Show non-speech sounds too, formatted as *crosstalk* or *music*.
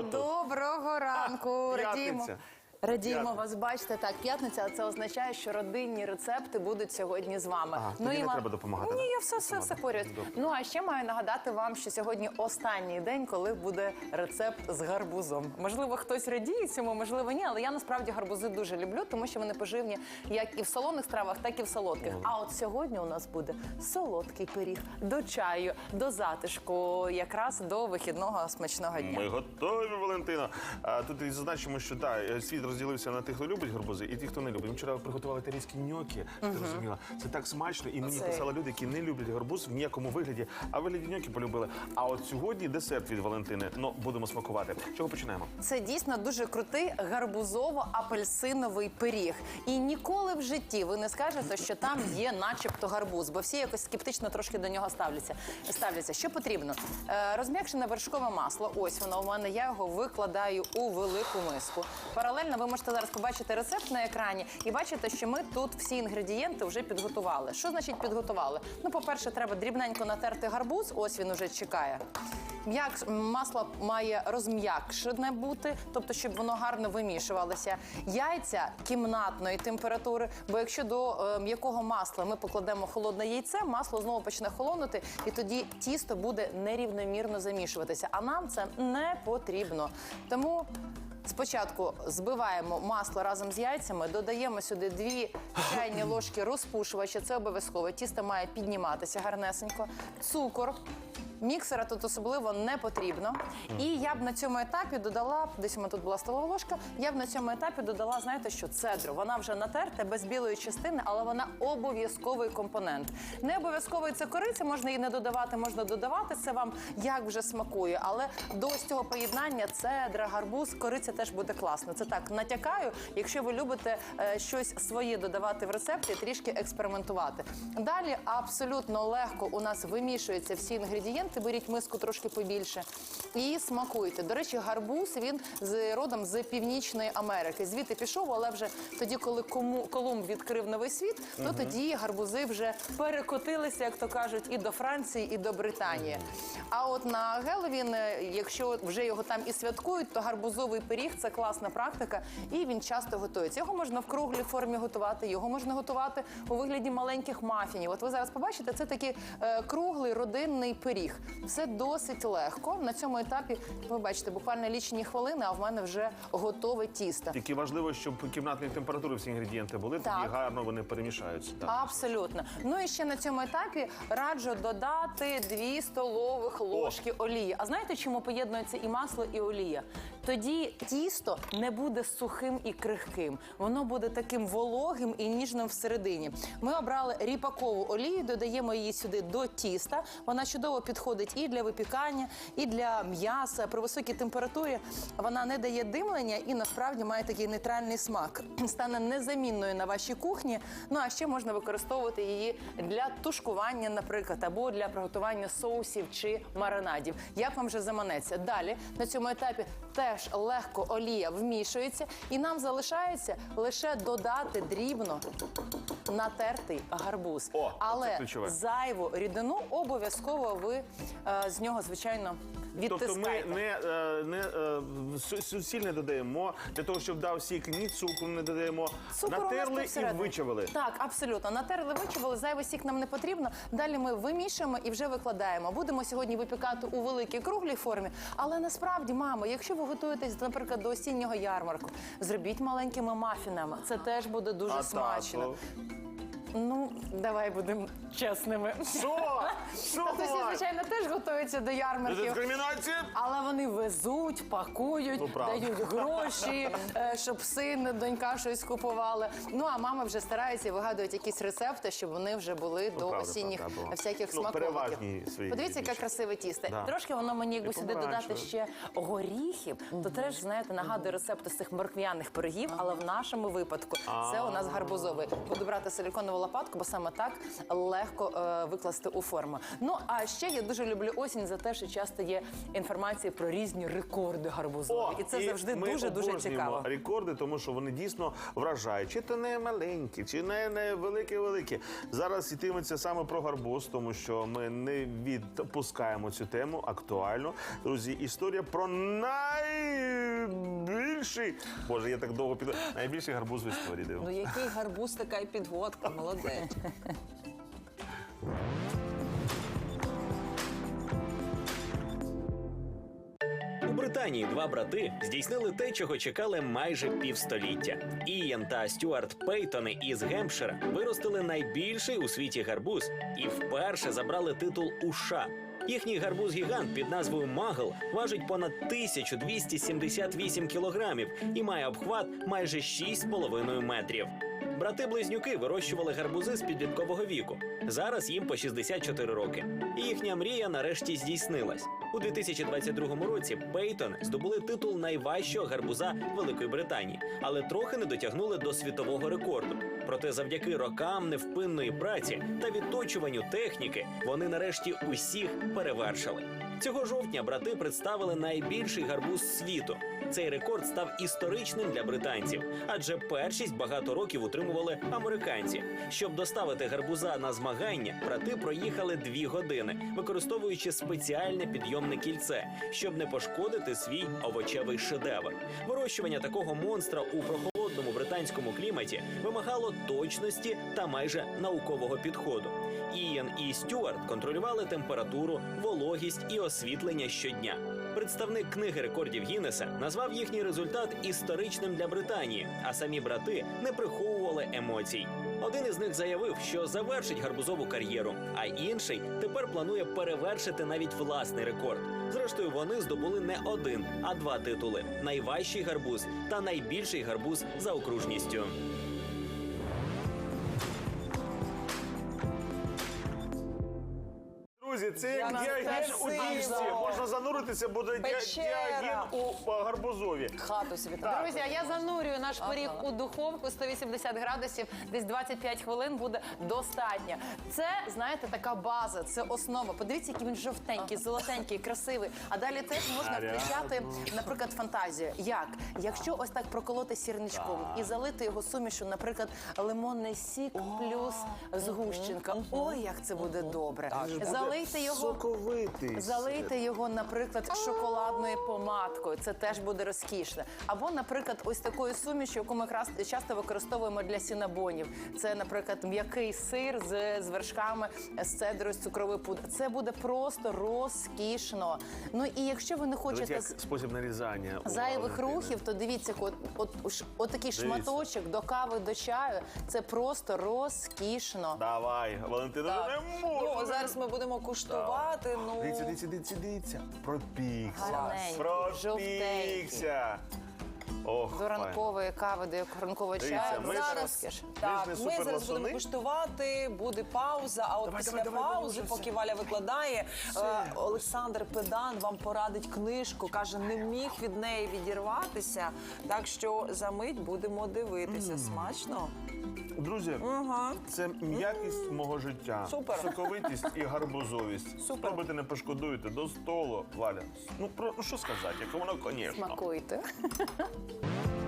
Друзі, доброго ранку. Радіємо. п'ятниця. Радіємо вас, бачите, так, п'ятниця, а це означає, що родинні рецепти будуть сьогодні з вами. Ага, тоді не ма- треба допомагати, Ні, я все, все, все поряд. Ну а ще маю нагадати вам, що сьогодні останній день, коли буде рецепт з гарбузом. Можливо, хтось радіє цьому, можливо, ні, але я насправді гарбузи дуже люблю, тому що вони поживні як і в солоних стравах, так і в солодких. А от сьогодні у нас буде солодкий пиріг до чаю, до затишку, якраз до вихідного смачного дня. Ми готові, Валентина. А, тут і зазначимо, що так, світ розділився на тих, хто любить гарбузи, і тих, хто не любить. Ми вчора приготували італійські ньокі, ти розуміла. Це так смачно, і мені писали люди, які не люблять гарбуз в ніякому вигляді, а вигляді ньокі полюбили. А от сьогодні десерт від Валентини. Ну, будемо смакувати. Чого починаємо? Це дійсно дуже крутий гарбузово-апельсиновий пиріг. І ніколи в житті ви не скажете, що там є начебто гарбуз, бо всі якось скептично трошки до нього ставляться. ставляться. Що потрібно? Е, розм'якшене вершкове масло. Ось воно у мене. Я його викладаю у велику миску. Паралельно ви можете зараз побачити рецепт на екрані і бачите, що ми тут всі інгредієнти вже підготували. Що значить підготували? Ну, по-перше, треба дрібненько натерти гарбуз. Ось він уже чекає. М'як масло має розм'якшене бути, тобто щоб воно гарно вимішувалося. Яйця кімнатної температури, бо якщо до е, м'якого масла ми покладемо холодне яйце, масло знову почне холонути, і тоді тісто буде нерівномірно замішуватися. А нам це не потрібно. Тому. Спочатку збиваємо масло разом з яйцями, додаємо сюди дві чайні ложки розпушувача. Це обов'язково. Тісто має підніматися гарнесенько. Цукор. Міксера тут особливо не потрібно. І я б на цьому етапі додала, десь у мене тут була столова ложка, я б на цьому етапі додала, знаєте що, цедру. Вона вже натерта без білої частини, але вона обов'язковий компонент. Не обов'язковий це кориця, можна її не додавати, можна додавати. Це вам як вже смакує. Але до ось цього поєднання цедра, гарбуз, кориця теж буде класно. Це так натякаю, якщо ви любите е, щось своє додавати в рецепті, трішки експериментувати. Далі абсолютно легко у нас вимішуються всі інгредієнти. Беріть миску трошки побільше і смакуйте. До речі, гарбуз він з родом з північної Америки. Звідти пішов, але вже тоді, коли кому Колумб відкрив новий світ, то тоді гарбузи вже перекотилися, як то кажуть, і до Франції, і до Британії. А от на Геловін, е, якщо вже його там і святкують, то гарбузовий пиріг це класна практика, і він часто готується. Його можна в круглій формі готувати, його можна готувати у вигляді маленьких мафінів. От ви зараз побачите, це такий е, круглий родинний пиріг. Все досить легко. На цьому етапі ви бачите, буквально лічені хвилини, а в мене вже готове тісто. Тільки важливо, щоб кімнатної температури всі інгредієнти були, Так. тоді гарно вони перемішаються. Так. Абсолютно. Ну і ще на цьому етапі раджу додати 2 столових ложки олії. А знаєте, чому поєднується і масло, і олія? Тоді тісто не буде сухим і крихким. Воно буде таким вологим і ніжним всередині. Ми обрали ріпакову олію, додаємо її сюди до тіста. Вона чудово підходить і для випікання, і для м'яса. При високій температурі вона не дає димлення і насправді має такий нейтральний смак. Стане незамінною на вашій кухні. Ну а ще можна використовувати її для тушкування, наприклад, або для приготування соусів чи маринадів. Як вам вже заманеться? Далі на цьому етапі теж легко олія вмішується, і нам залишається лише додати дрібно натертий гарбуз. О, це Але ключове. зайву рідину обов'язково ви е, з нього, звичайно, Тобто ми відтискаєте. не, е, не е, су- су- сіль не додаємо для того, щоб дав сік, ні цукру не додаємо. Цукор у нас Натерли і всередині. вичавили. Так, абсолютно. Натерли, вичавили, зайвий сік нам не потрібно. Далі ми вимішуємо і вже викладаємо. Будемо сьогодні випікати у великій круглій формі. Але насправді, мамо, якщо ви готуєтесь, наприклад, до осіннього ярмарку, зробіть маленькими мафінами. Це теж буде дуже А смачно. тато? Ну, давай будемо чесними. Що? Що? Татусі, звичайно, теж готуються до ярмарків. Дискримінація? Але вони везуть, пакують, Ну, правда. дають гроші, *laughs* е, щоб син, донька щось купували. Ну а мама вже старається і вигадують якісь рецепти, щоб вони вже були до Ну, правда, осінніх правда, всяких Ну, смаковиків. переважні свої Подивіться, яке більше. красиве тісто. Да. Трошки воно мені якби сюди додати помаранчеве. ще горіхів, то теж знаєте нагадує рецепти з цих морквяних пирогів, але в нашому випадку це у нас гарбузовий. Буду брати силіконову лопатку, бо саме так легко е, викласти у форму. Ну а ще я дуже люблю осінь за те, що часто є інформація про різні рекорди гарбузові, і це завжди ми дуже дуже цікаво. Рекорди, тому що вони дійсно вражають. Чи то не маленькі, чи не, не великі великі. Зараз йтиметься саме про гарбуз, тому що ми не відпускаємо цю тему актуально. Друзі, історія про найбільший. Боже, я так довго піду. Найбільший гарбуз в історії. Ну який гарбуз, така й підводка, молодець. У Британії два брати здійснили те, чого чекали майже півстоліття. Ієн та Стюарт Пейтони із Гемпшира виростили найбільший у світі гарбуз і вперше забрали титул у США. Їхній гарбуз-гігант під назвою Магл важить понад 1278 кілограмів і має обхват майже 6,5 метрів. Брати-близнюки вирощували гарбузи з підліткового віку. Зараз їм по 64 роки. І їхня мрія нарешті здійснилась. У 2022 році Пейтон здобули титул найважчого гарбуза Великої Британії, але трохи не дотягнули до світового рекорду. Проте, завдяки рокам невпинної праці та відточуванню техніки, вони нарешті усіх перевершили. Цього жовтня брати представили найбільший гарбуз світу. Цей рекорд став історичним для британців, адже першість багато років утримували американці. Щоб доставити гарбуза на змагання, брати проїхали дві години, використовуючи спеціальне підйомне кільце, щоб не пошкодити свій овочевий шедевр. Вирощування такого монстра у прохолодному британському кліматі вимагало точності та майже наукового підходу. Ієн і Стюарт контролювали температуру, вологість і освітлення щодня. Представник книги рекордів Гіннеса назвав їхній результат історичним для Британії, а самі брати не приховували емоцій. Один із них заявив, що завершить гарбузову кар'єру, а інший тепер планує перевершити навіть власний рекорд. Зрештою, вони здобули не один, а два титули: найважчий гарбуз та найбільший гарбуз за окружністю. Це як діаген у діжці. Можна зануритися, буде діаген у гарбузові. Хату собі так. Друзі, а я занурюю наш пиріг у духовку 180 градусів, десь 25 хвилин буде достатньо. Це, знаєте, така база, це основа. Подивіться, який він жовтенький, золотенький, красивий. А далі теж можна включати, наприклад, фантазію. Як? Якщо ось так проколоти сірничком і залити його сумішу, наприклад, лимонний сік плюс згущенка. Ой, як це буде добре. Залийте його. Соковитий. Залийте його, наприклад, шоколадною помадкою. Це теж буде розкішне. Або, наприклад, ось такою сумішю, яку ми якраз часто використовуємо для сінабонів. Це, наприклад, м'який сир з, з вершками, з цедрою, з цукровою пудрою. Це буде просто розкішно. Ну і якщо ви не Дивіться, хочете як спосіб нарізання. зайвих Валентини. рухів, то дивіться, от, от, от, от такий шматочок до кави, до чаю. Це просто розкішно. Давай, Валентина, не можу. Ну, зараз ми будемо куштувати. Ну, Дивіться, дивіться, дивіться, дивіться. Пропікся. Гарненький, Пропікся. Ох, До ранкової кави, до ранкового Дивіться, чаю. ми зараз- розкіш. Так, Ми ж не ми зараз суперласуни. будемо куштувати, буде пауза. А от Давай, після давай, паузи, вже поки. Валя викладає, е, Олександр Педан вам порадить книжку. каже, не міг від неї відірватися. Так що за мить будемо дивитися. Смачно. Друзі, Ага. це м'якість мого життя. Супер. Соковитість і гарбузовість. Супер. Спробуйте, не пошкодуєте до столу, Валя. Ну про ну що сказати, як воно, звісно. Смакуйте. Bye.